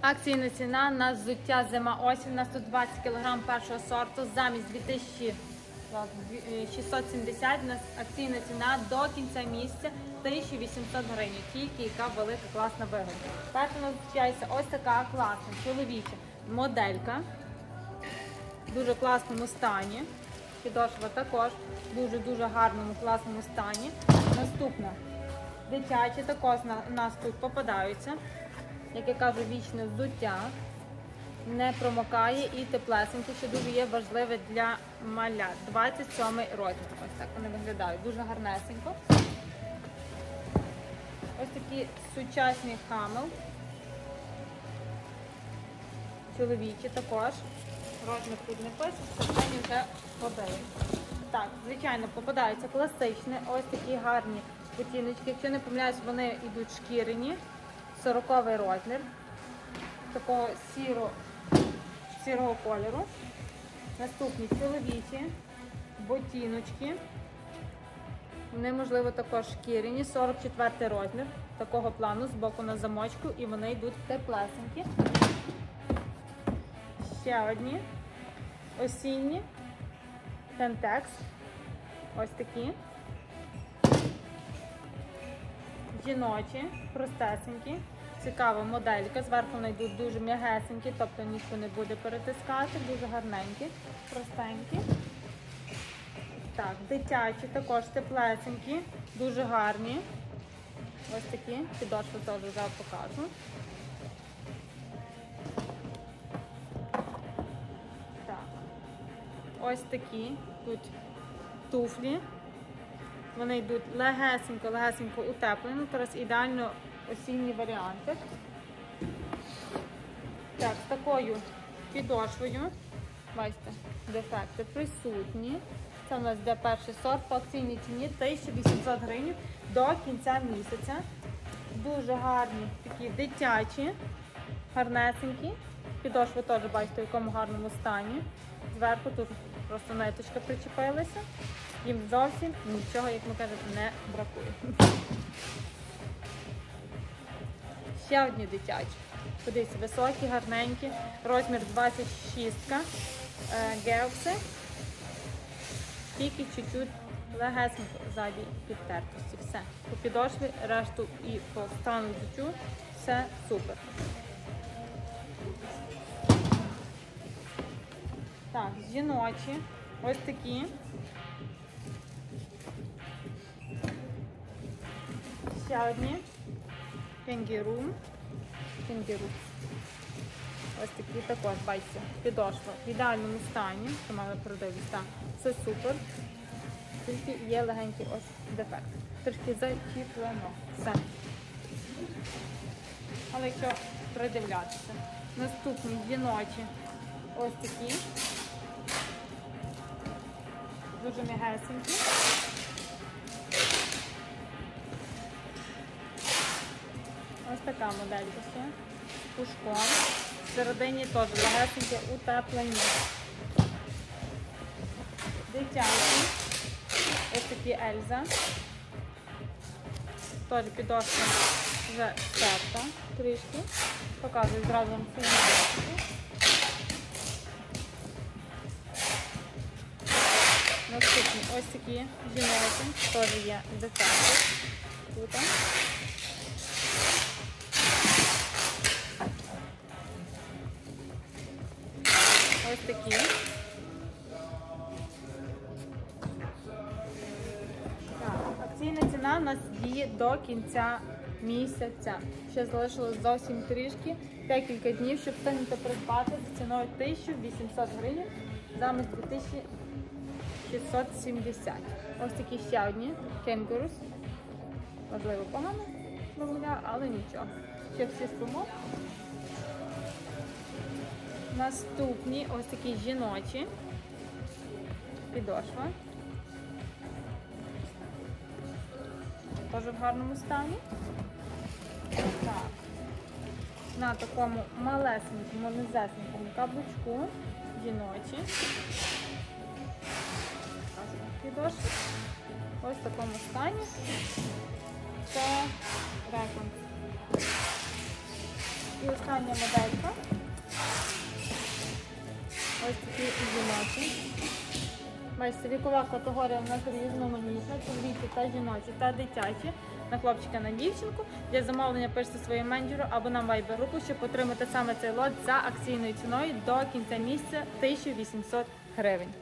Акційна ціна на взуття зима осінь на 120 кг першого сорту замість 2670 у нас акційна ціна до кінця місяця 1800 гривень. Тільки яка велика класна вигода. Перша у ось така класна чоловіча моделька. В дуже класному стані. Підошва також в дуже-дуже гарному класному стані. Наступна дитячі також у нас тут попадаються. Як я кажу, вічне взуття. Не промокає і теплесеньке, що дуже є важливе для малят. 27 розмір. Ось так вони виглядають. Дуже гарнесенько. Ось такі сучасні хамел. Чоловічі також. Розмір тут не пишеться, вони вже побили. Так, звичайно, попадаються класичні, ось такі гарні ботиночки. Якщо не помиляюсь, вони йдуть шкіряні. 40 розмір. Такого сіро, сірого кольору. Наступні чоловічі, ботиночки. Вони, можливо, також шкіряні, 44 розмір такого плану з боку на замочку і вони йдуть теплесенькі. Ще одні осінні, тентекс. Ось такі. Жіночі, простесенькі. Цікава моделька. Зверху вони йдуть дуже м'ягесенькі, тобто ніхто не буде перетискати, дуже гарненькі, простенькі. Так, дитячі, також теплесенькі, дуже гарні. Ось такі, підошви теж вже покажу. Так. Ось такі тут туфлі. Вони йдуть легесенько, легесенько утеплені. Зараз ідеально осінні варіанти. Так, з такою підошвою. Бачите, дефекти присутні. Це у нас йде перший сорт по акційній ціні 1800 гривень до кінця місяця. Дуже гарні такі дитячі, гарнесенькі. Підошви теж бачите, в якому гарному стані. Зверху тут просто ниточка причепилася. Їм зовсім нічого, як ми кажемо, не бракує. Ще одні дитячі. Подивіться, високі, гарненькі, розмір 26 е, геокси. Тільки чуть-чуть легесенько ззаді підтертості. Все. По підошві, решту і по стану взуттю все супер. Так, жіночі. Ось такі. Ще одні. Кенгіру. Кенгіру. Ось такі також, бачите, підошва в ідеальному стані, що мали продивість. Так, все супер. Тільки є легенький ось дефект. Трішки зачіплено. Все. Але якщо придивлятися. Наступні жіночі ось такі. Дуже м'ягесенькі. Ось така моделька ще. Пушком. Всередині теж легесеньке утеплення. Дитячі. Ось такі Ельза. Теж підошва вже стерта трішки. Показую зразу вам цю Наступні ось такі жіночі, теж є дефекти. Тут. Ось такі. Так, акційна ціна у нас діє до кінця місяця. Ще залишилось зовсім трішки, декілька днів, щоб встигнути придбати за ціною 1800 гривень замість 2670. Ось такі ще одні кенгурус. Можливо, погано виглядає, але нічого. Ще всі спимо. Наступні ось такі жіночі. Підошва. Теж в гарному стані. Так. На такому малесенькому, низесенькому каблучку. Жіночі. Підошва. Ось в такому стані. Це реконс. І остання моделька. Ось такі жіночі. Бачите, вікова категорія в нас різноманітна, чоловічі та жіночі та дитячі. На хлопчика, на дівчинку. Для замовлення пишете своєму менеджеру або на Viber групу, щоб отримати саме цей лот за акційною ціною до кінця місяця 1800 гривень.